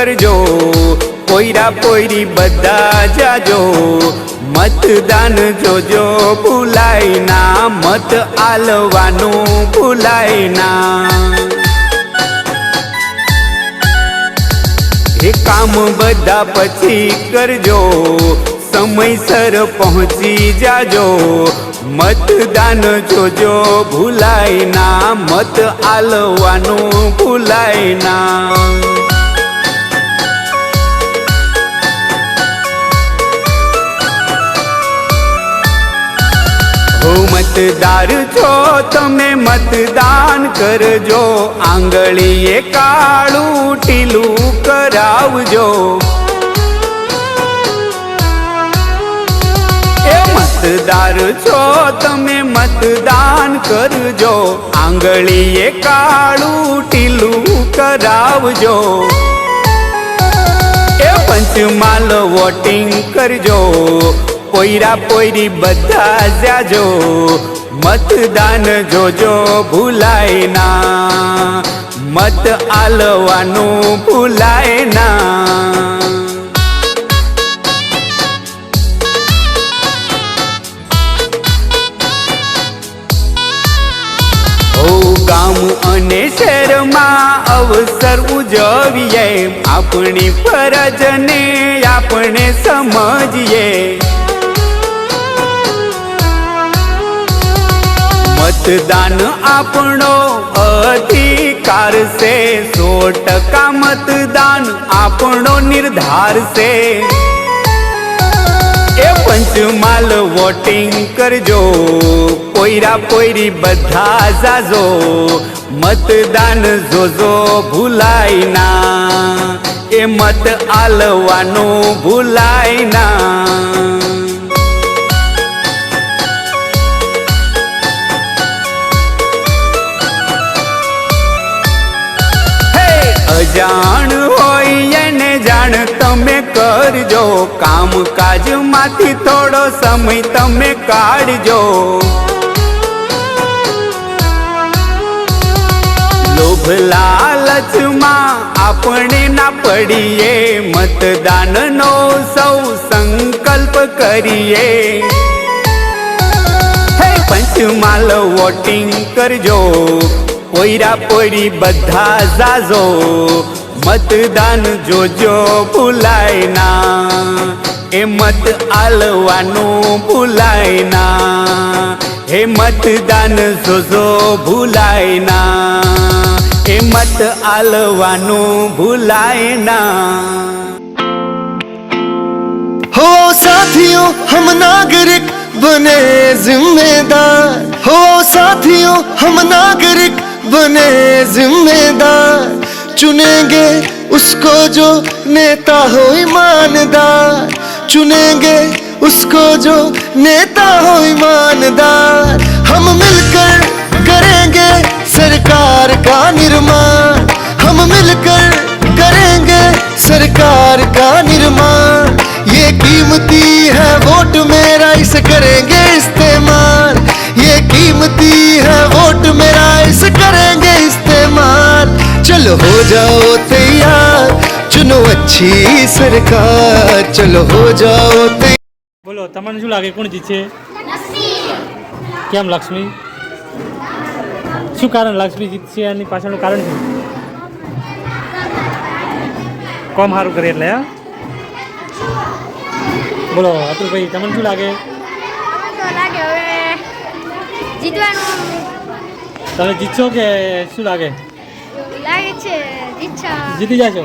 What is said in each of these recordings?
કરજો પોયરા પોયરી બધા જાજો. મતદાન જોજો, ભૂલાય ના, મત આલવાનું ભૂલાય ના. એ કામ બધા પછી કરજો, સમયસર પહોંચી જાજો. મતદાન જોજો, ભૂલાય ના, મત આલવાનું ભૂલાય ના. મતદાર છો, તમે મતદાન કરજો. આંગળીએ કાળું ટીલું કરાવજો. એ મતદાર છો, તમે મતદાન કરજો. આંગળીએ કાળું ટીલું કરાવજો. એ પંચમાલ વોટિંગ કરજો. પોયરા પોયરી બધા જાજો, મતદાન જોજો ભૂલાય ના, મત આલવાનું ભૂલાય ના. ગામ અને શહેરમાં અવસર ઉજવીએ, આપણી ફરજને આપણે સમજીએ. મતદાન આપણો અધિકાર છે. સો ટકા મતદાન આપણો નિર્ધાર છે. એ પંચમાલ વોટિંગ કરજો. કોઈરા કોઈરી બધા જાજો. મતદાન જોજો ભૂલાય ના. એ મત આલવાનું ભૂલાય ના. અજાણ હોય એને જાણ તમે કરજો. કામકાજમાંથી થોડો સમય તમે કાઢજો. લોભ લાલચમાં આપણે ના પડીએ. મતદાનનો સૌ સંકલ્પ કરીએ. પંચમાલ વોટિંગ કરજો. પોયરા પોયરી બધા જાજો મતદાન જોજો ભૂલાય ના એ મત આલવાનું ભૂલાય ના હે મતદાન જોજો ભૂલાય ના એ મત આલવાનું ભૂલાય ના हो साथियों हम नागरिक बने जिम्मेदार हो साथियों हम नागरिक बने जिम्मेदार चुनेंगे उसको जो नेता हो ईमानदार। चुनेंगे उसको जो नेता हो ईमानदार। हम मिलकर करेंगे सरकार का निर्माण। चलो हो जाओ तैयार चुनो अच्छी सरकार चलो हो जाओ तैयार બોલો તમને શું લાગે કોણ જીતશે કેમ લક્ષ્મી શું કારણ લક્ષ્મી જીતશે એની પાછળનું કારણ શું કોમ સારું કરે એટલે હા બોલો અતુલભાઈ તમને શું લાગે તો લાગે હવે જીતવાનું તમે જીતશો કે શું લાગે લાગે છે ઈચ્છા જીતી જશો.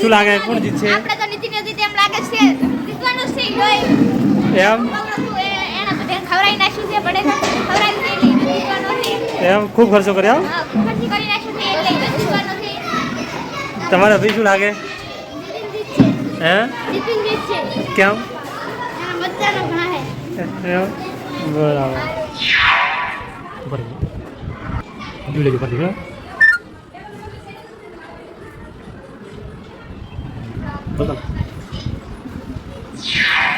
શું લાગે? કોણ જીતશે? આપણે તો નીતિ નથી તેમ લાગે છે. જીતવાનું છે જોઈ. એમ? એના તો બેન ખવડાવી નાખ્યું છે પડે છે એમ? ખૂબ ખર્ચો કર્યો? હા ખર્ચી કરી નાખ્યું છે એટલે જીતવાનું છે. તમારે ભાઈ શું લાગે? Total.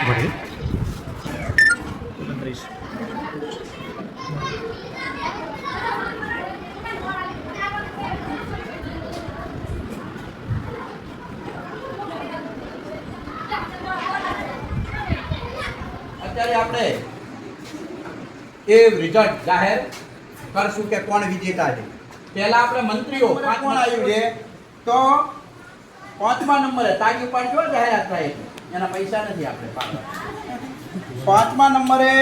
Vale. tendréis. અત્યારે આપણે એ રિઝલ્ટ જાહેર કરશું કે કોણ વિજેતા છે પહેલા આપણે મંત્રીઓ કોણ આવ્યું છે તો પાંચમા નંબરે તાકી પાડજો જાહેરાત થાય એના પૈસા નથી આપણે પાડવા પાંચમા નંબરે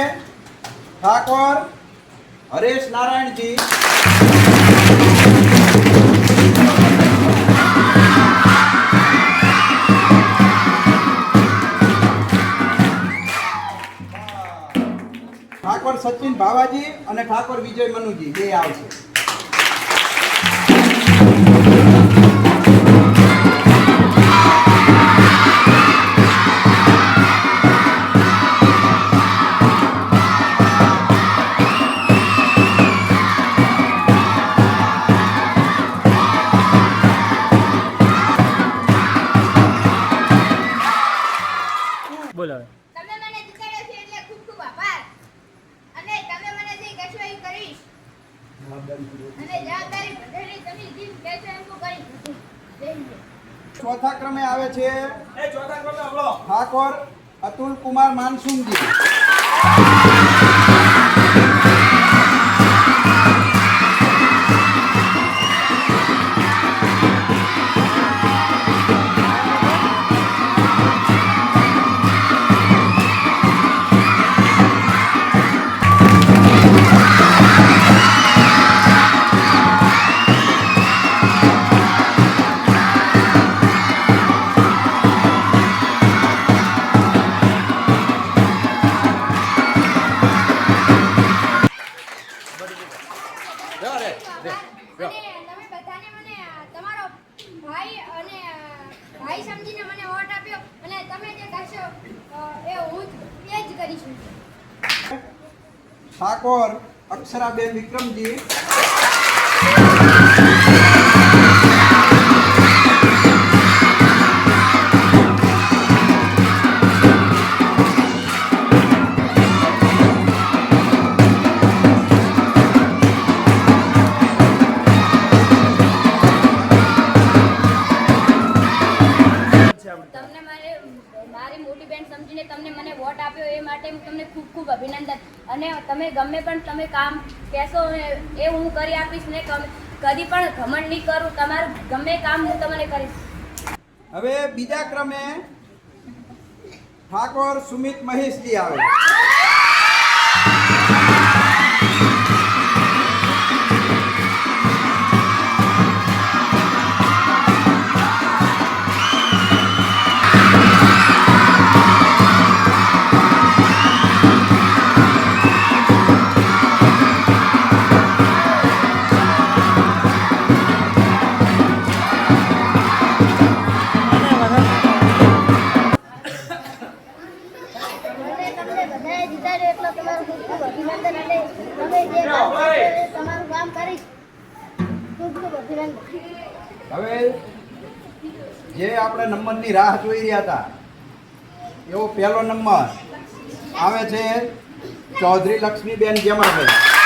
ઠાકોર, હરેશ નારાયણજી. ઠાકોર સચિન ભાવાજી અને ઠાકોર વિજય મનુજી, બે આવશે. তোমার মান শুনছি વિક્રમજીએ ગમે પણ તમે કામ કહેશો એ હું કરી આપીશ ને કદી પણ ઘમંડ નહીં કરું, તમારું ગમે કામ હું તમને કરીશ. હવે બીજા ક્રમે ઠાકોર સુમિત મહેશજી આવે. હવે જે આપણે નંબરની રાહ જોઈ રહ્યા હતા, એવો પહેલો નંબર આવે છે ચૌધરી લક્ષ્મીબેન જમાભાઈ.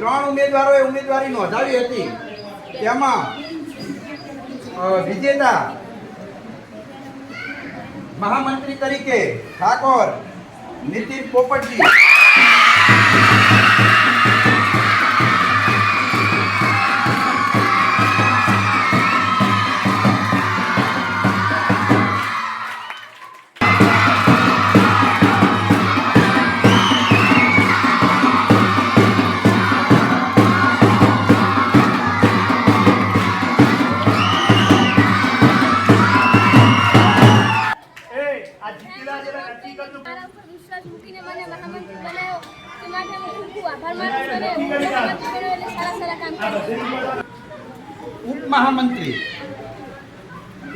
ત્રણ ઉમેદવારોએ ઉમેદવારી નોંધાવી હતી. તેમાં વિજેતા મહામંત્રી તરીકે ઠાકોર નીતિન પોપટજી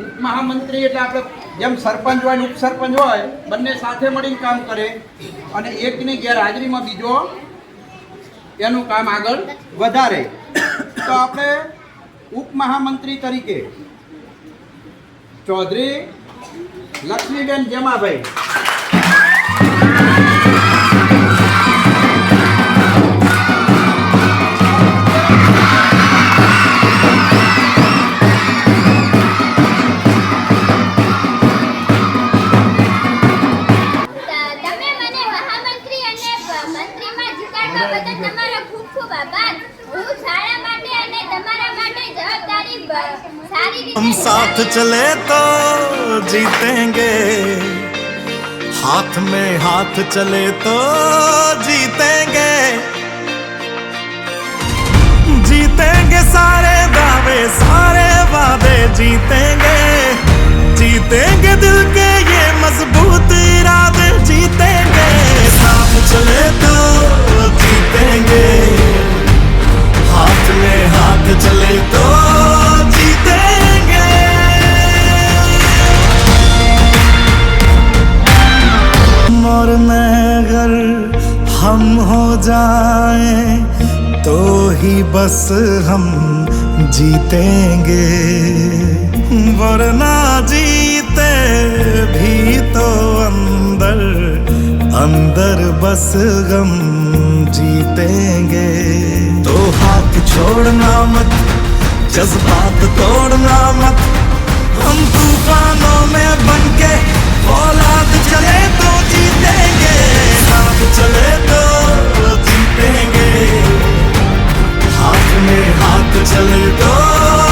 ઉપમહામંત્રી એટલે આપણે જેમ સરપંચ હોય ને ઉપસરપંચ હોય, બંને સાથે મળીને કામ કરે. અને એકની ગેરહાજરીમાં બીજો એનું કામ આગળ વધારે. તો આપણે ઉપમહામંત્રી તરીકે ચૌધરી લક્ષ્મીબેન જેમાભાઈ. तो जीतेंगे। हाथ में हाथ चले तो जीतेंगे। जीतेंगे सारे दावे, सारे वादे जीतेंगे। जीतेंगे दिल के ये मज़बूत इरादे, जीतेंगे। साथ चले तो जीतेंगे। हाथ में हाथ चले तो बस हम जीतेंगे। वरना जीते भी तो अंदर अंदर बस गम जीतेंगे। तो हाथ छोड़ना मत, जज्बात तोड़ना मत। हम तूफानों में बनके औलाद चले तो जीतेंगे। साथ चले तो जीतेंगे। हाथ में हाथ चल दो